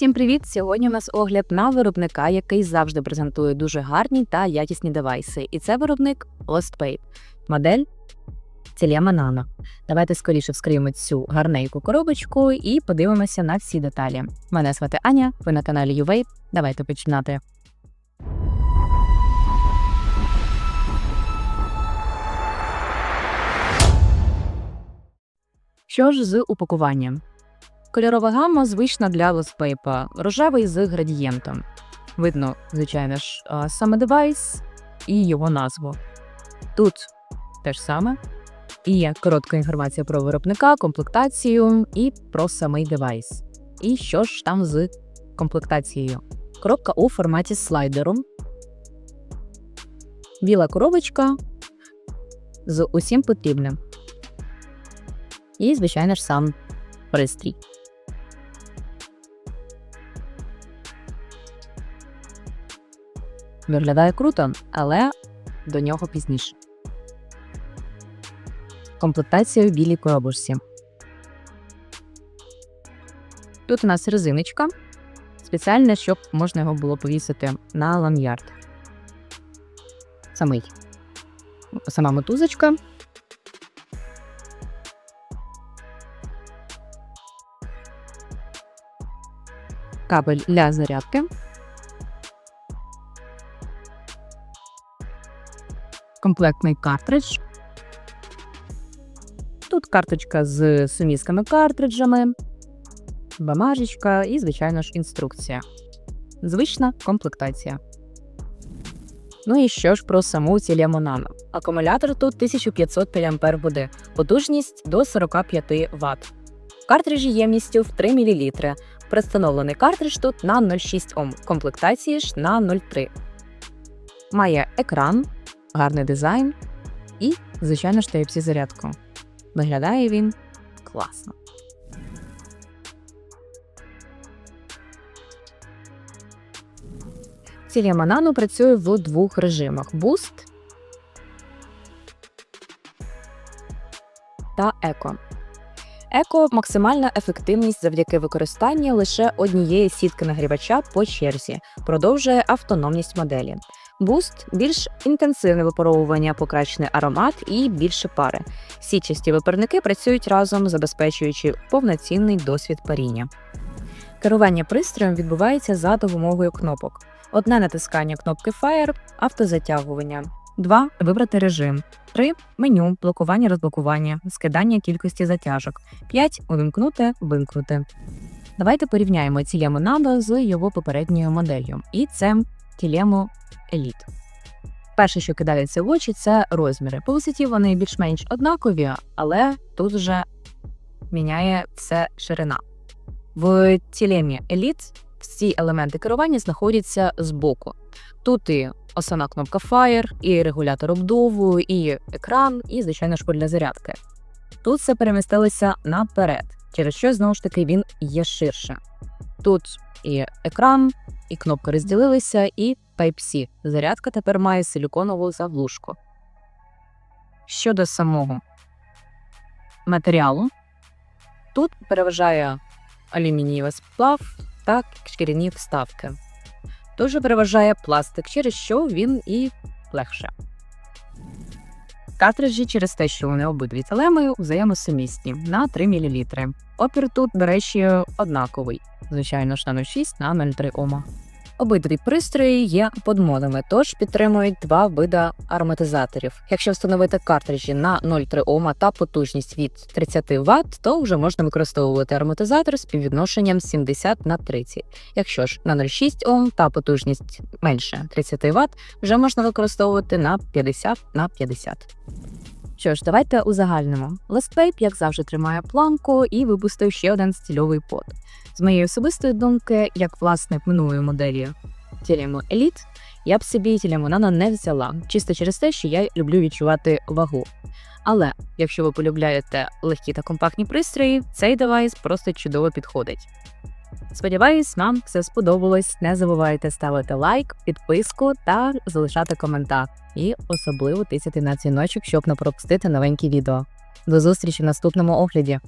Всім привіт! Сьогодні у нас огляд на виробника, який завжди презентує дуже гарні та якісні девайси. І це виробник Lostpape. Модель Телема Nano. Давайте скоріше вскриємо цю гарненьку коробочку і подивимося на всі деталі. Мене звати Аня, ви на каналі UVape. Давайте починати. Що ж з упакуванням? Кольорова гама звична для лоспейпа, рожевий з градієнтом. Видно, звичайно ж, саме девайс і його назву. Тут те ж саме. І є коротка інформація про виробника, комплектацію і про самий девайс. І що ж там з комплектацією? Коробка у форматі слайдеру. Біла коробочка з усім потрібним. І, звичайно ж, сам пристрій. Виглядає круто, але до нього пізніше. Комплектація у білій коробочці. Тут у нас резиночка. Спеціальне, щоб можна його було повісити на ланьярд. Самий. Сама мотузочка. Кабель для зарядки. Комплектний картридж. Тут карточка з суміскими картриджами, бамажечка і, звичайно ж, інструкція. Звична комплектація. Ну і що ж про саму Nano. Акумулятор тут 1500 мАч, потужність до 45 Вт. Картриджі ємністю в 3 мл. Представлений картридж тут на 0,6 Ом, комплектації ж на 0,3. Має екран, гарний дизайн і, звичайно ж, Type-C зарядку. Виглядає він класно. Цілія Nano працює в двох режимах: Boost та Eco. Еко максимальна ефективність завдяки використанню лише однієї сітки нагрівача по черзі, продовжує автономність моделі. Буст більш інтенсивне випаровування, покращений аромат і більше пари. Січасті випарники працюють разом, забезпечуючи повноцінний досвід паріння. Керування пристроєм відбувається за допомогою кнопок. Одне натискання кнопки Fire автозатягування. 2. Вибрати режим. 3. Меню, блокування, розблокування, скидання кількості затяжок. 5. Увімкнути, вимкнути. Давайте порівняємо цілему Nano з його попередньою моделлю. І це Тілему Еліт. Перше, що кидається в очі, це розміри. По висоті вони більш-менш однакові, але тут вже міняє все ширина. В тілемі Еліт всі елементи керування знаходяться збоку. Тут і основна кнопка Fire, і регулятор обдуву, і екран, і, звичайно, ж для зарядки. Тут все перемістилося наперед, через що знову ж таки він є ширше. Тут і екран, і кнопки розділилися, і Type-C. Зарядка тепер має силіконову заглушку. Щодо самого матеріалу, тут переважає алюмінієвий сплав та шкіряні вставки. Дуже переважає пластик, через що він і легше. Картриджі через те, що вони обидві телеми взаємосумісні на 3 мл. Опір тут, до речі, однаковий. Звичайно ж на 0,6 на 0,3 Ома. Обидві пристрої є подмодами, тож підтримують два вида ароматизаторів. Якщо встановити картриджі на 0,3 Ома та потужність від 30 Вт, то вже можна використовувати ароматизатор з співвідношенням 70 на 30. Якщо ж на 0,6 Ом та потужність менше 30 Вт, вже можна використовувати на 50 на 50. Що ж, давайте узагальнимо. Лестпейп, як завжди, тримає планку і випустив ще один стільовий под. З моєї особистої думки, як власне минулої моделі Тілімо Elite, я б собі Nano не взяла, чисто через те, що я люблю відчувати вагу. Але якщо ви полюбляєте легкі та компактні пристрої, цей девайс просто чудово підходить. Сподіваюсь, вам все сподобалось. Не забувайте ставити лайк, підписку та залишати коментар. І особливо тисяти на дзвіночок, щоб не пропустити новенькі відео. До зустрічі в наступному огляді.